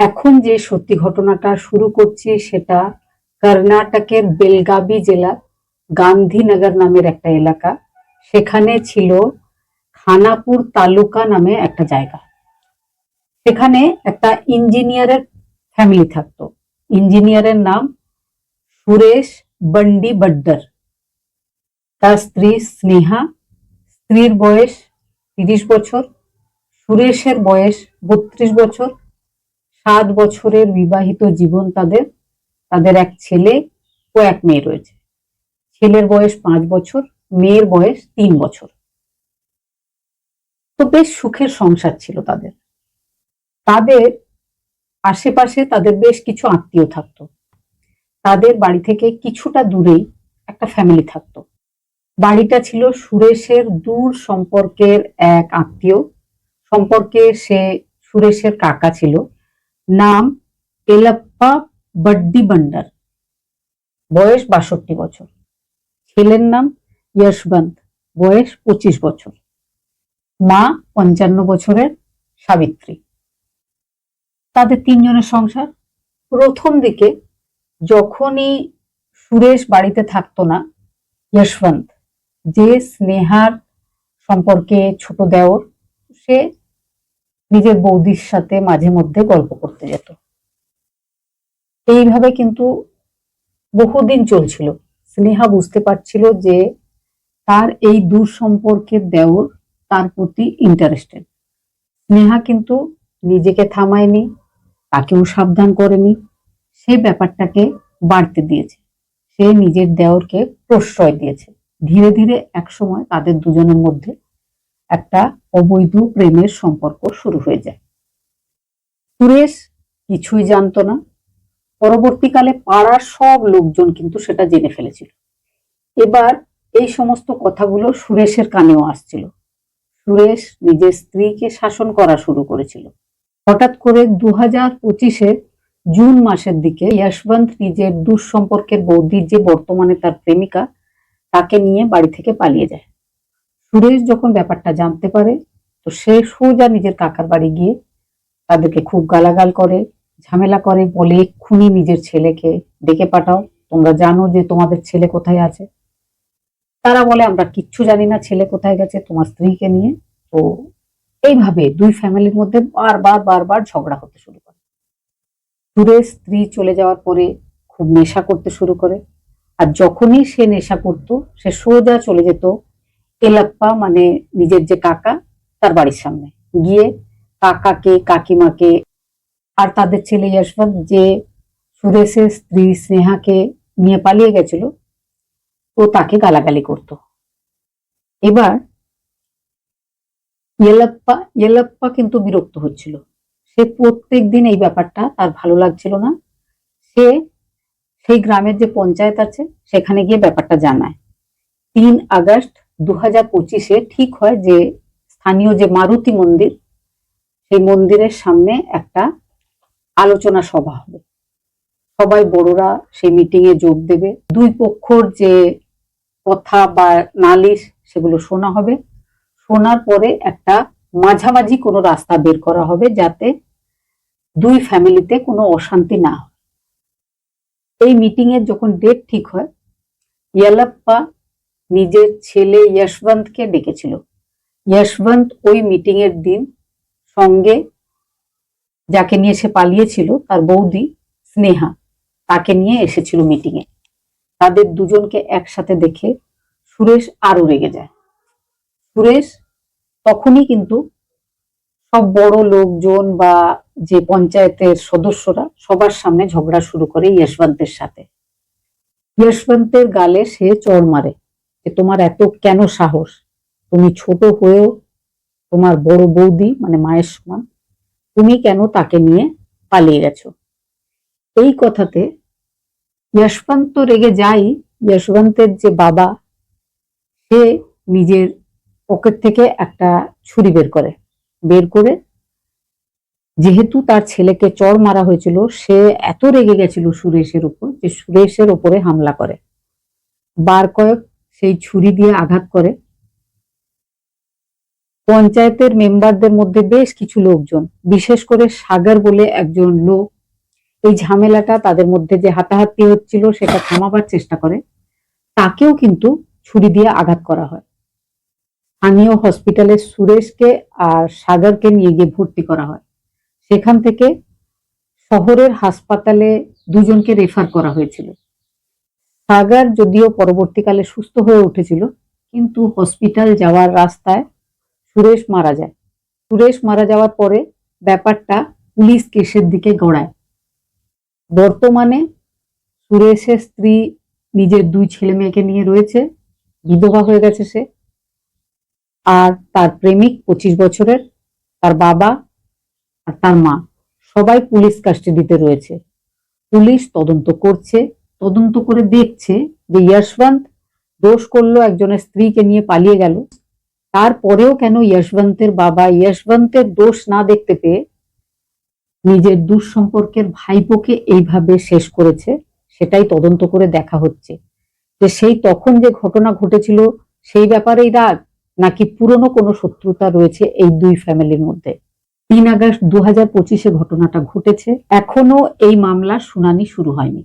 এখন যে সত্যি ঘটনাটা শুরু করছি সেটা কর্ণাটকের বেলগাবি জেলার গান্ধীনগর নামের একটা এলাকা। সেখানে ছিল খানাপুর তালুকা নামে একটা জায়গা। সেখানে একটা ইঞ্জিনিয়ারের ফ্যামিলি থাকতো। ইঞ্জিনিয়ারের নাম সুরেশ বন্ডি বড্ডর। তার স্ত্রী স্নেহা। স্ত্রীর বয়স তিরিশ বছর। সুরেশের বয়স বত্রিশ বছর। সাত বছরের বিবাহিত জীবন তাদের তাদের এক ছেলে ও এক মেয়ে রয়েছে। ছেলের বয়স পাঁচ বছর, মেয়ের বয়স তিন বছর। তো বেশ সুখের সংসার ছিল তাদের। তাদের আশেপাশে তাদের বেশ কিছু আত্মীয় থাকতো। তাদের বাড়ি থেকে কিছুটা দূরেই একটা ফ্যামিলি থাকতো। বাড়িটা ছিল সুরেশের দূর সম্পর্কের এক আত্মীয়। সম্পর্কে সে সুরেশের কাকা ছিল। নাম এলাপ্পা বড্ডি বান্ডার। বয়স বাষট্টি বছর। ছেলের নাম যশবন্ত বয়স পঁচিশ বছর। মা পঞ্চান্ন বছরের সাবিত্রী। তাদের তিনজনের সংসার প্রথম দিকে যখনই সুরেশ বাড়িতে থাকতো না যশবন্ত যে স্নেহার সম্পর্কে ছোট দেওর, সে নিজের বৌদির সাথে মাঝে মধ্যে গল্প করতে যেত। এইভাবে কিন্তু বহুদিন চলছিল। স্নেহা বুঝতে পারছিল যে তার এই দূর সম্পর্কের দেওর তার প্রতি ইন্টারেস্টেড স্নেহা কিন্তু নিজেকে থামায়নি, তাকেও সাবধান করেনি। সে ব্যাপারটাকে বাড়তে দিয়েছে। সে নিজের দেওরকে প্রশ্রয় দিয়েছে। ধীরে ধীরে একসময় তাদের দুজনের মধ্যে একটা অবৈধ প্রেমের সম্পর্ক শুরু হয়ে যায়। সুরেশ কিছুই জানতো না। পরবর্তীকালে পাড়ার সব লোকজন কিন্তু সেটা জেনে ফেলেছিল। এবার এই সমস্ত কথাগুলো সুরেশের কানেও আসছিল। সুরেশ নিজের স্ত্রীকে শাসন করা শুরু করেছিল। হঠাৎ করে দু হাজার পঁচিশে জুন মাসের দিকে যশবন্ত নিজের দুঃসম্পর্কের বৌদির যে বর্তমানে তার প্রেমিকা, তাকে নিয়ে বাড়ি থেকে পালিয়ে যায়। সুরেশ যখন ব্যাপারটা জানতে পারে, তো সে সোজা নিজের কাকার বাড়ি গিয়ে তাদেরকে খুব গালাগাল করে, ঝামেলা করে, বলে, এক্ষুনি নিজের ছেলেকে ডেকে পাঠাও। তোমরা জানো যে তোমাদের ছেলে কোথায় আছে। তারা বলে, আমরা কিচ্ছু জানি না ছেলে কোথায় গেছে, তোমার স্ত্রীকে নিয়ে। তো এইভাবে দুই ফ্যামিলির মধ্যে বারবার বারবার ঝগড়া হতে শুরু করে। সুরেশ স্ত্রী চলে যাওয়ার পরে খুব নেশা করতে শুরু করে। আর যখনই সে নেশা করতো, সে সোজা চলে যেত এলাপ্পা মানে নিজের যে কাকা, তার বাড়ির সামনে। গিয়ে কাকাকে, কাকিমাকে আর তাদের ছেলে যশবন্ত যে সুরেশের স্ত্রী স্নেহাকে নিয়ে পালিয়ে গেছিল, ও তাকে গালাগালি করত। এবার ইয়েলাপ্পা ইয়েলাপ্পা কিন্তু বিরক্ত হচ্ছিল। সে প্রত্যেক দিন এই ব্যাপারটা তার ভালো লাগছিল না। সে সেই গ্রামের যে পঞ্চায়েত আছে, সেখানে গিয়ে ব্যাপারটা জানায়। তিন আগস্ট দু হাজার পঁচিশে ঠিক হয় যে স্থানীয় যে মারুতি মন্দির, সেই মন্দিরের সামনে একটা আলোচনা সভা হবে। সবাই বড়রা সেই মিটিং এ যোগ দেবে। দুই পক্ষর যে কথা বা নালিশ সেগুলো শোনা হবে। শোনার পরে একটা মাঝামাঝি কোনো রাস্তা বের করা হবে যাতে দুই ফ্যামিলিতে কোনো অশান্তি না হয়। এই মিটিং এর যখন ডেট ঠিক হয়, ইয়ালাপ্পা নিজের ছেলে যশবন্তকে ডেকেছিল। যশবন্ত ওই মিটিং এর দিন সঙ্গে যাকে নিয়ে সে পালিয়েছিল, তার বৌদি স্নেহা, তাকে নিয়ে এসেছিল মিটিং এ। তাদের দুজনকে একসাথে দেখে সুরেশ আরও রেগে যায়। সুরেশ তখনই কিন্তু সব বড় লোকজন বা যে পঞ্চায়েতের সদস্যরা সবার সামনে ঝগড়া শুরু করে যশবন্তের সাথে। যশবন্তের গালে সে চড় মারে। যে তোমার এত কেন সাহস? তুমি ছোট হয়েও তোমার বড় বৌদি মানে মায়ের সমান, তুমি কেন তাকে নিয়ে পালিয়ে গেছো? এই কথাতে যশবন্ত রেগে যাই, যশবন্তের যে বাবা, সে নিজের পকেট থেকে একটা ছুরি বের করে। বের করে যেহেতু তার ছেলেকে চড় মারা হয়েছিল, সে এত রেগে গেছিল সুরেশের উপর যে সুরেশের উপরে হামলা করে। বার কয়েক সেই ছুরি দিয়ে আঘাত করে। পঞ্চায়েতের মেম্বারদের মধ্যে বেশ কিছু লোকজন, বিশেষ করে সাগর বলে একজন লোক। এই ঝামেলাটা তাদের মধ্যে যে হাতাহাতি হচ্ছিল, সেটা থামাবার চেষ্টা করে। তাকেও কিন্তু ছুরি দিয়ে আঘাত করা হয়। স্থানীয় হসপিটালে সুরেশকে আর সাগরকে নিয়ে গিয়ে ভর্তি করা হয়। সেখান থেকে শহরের হাসপাতালে দুজনকে রেফার করা হয়েছিল। সাগর যদিও পরবর্তীকালে সুস্থ হয়ে উঠেছিল, কিন্তু হসপিটাল যাওয়ার রাস্তায় সুরেশ মারা যায়। সুরেশ মারা যাওয়ার পরে ব্যাপারটা পুলিশ কেসের দিকে গড়ায়। বর্তমানে সুরেশের স্ত্রী নিজের দুই ছেলে মেয়েকে নিয়ে রয়েছে, বিধবা হয়ে গেছে সে। আর তার প্রেমিক পঁচিশ বছরের, তার বাবা আর তার মা, সবাই পুলিশ কাস্টাডিতে রয়েছে। পুলিশ তদন্ত করছে তদন্ত করে দেখছে যে যশবন্ত দোষ করল একজনের স্ত্রীকে নিয়ে পালিয়ে গেল। তারপরেও কেন যশবন্তের বাবা যশবন্তের দোষ না দেখতে পেয়ে নিজের দুঃসম্পর্কের ভাইপোকে এইভাবে শেষ করেছে, সেটাই তদন্ত করে দেখা হচ্ছে। যে সেই তখন যে ঘটনা ঘটেছিল, সেই ব্যাপারেই রাগ নাকি পুরনো কোনো শত্রুতা রয়েছে এই দুই ফ্যামিলির মধ্যে। তিন আগস্ট দু হাজার পঁচিশে ঘটনাটা ঘটেছে, এখনও এই মামলার শুনানি শুরু হয়নি।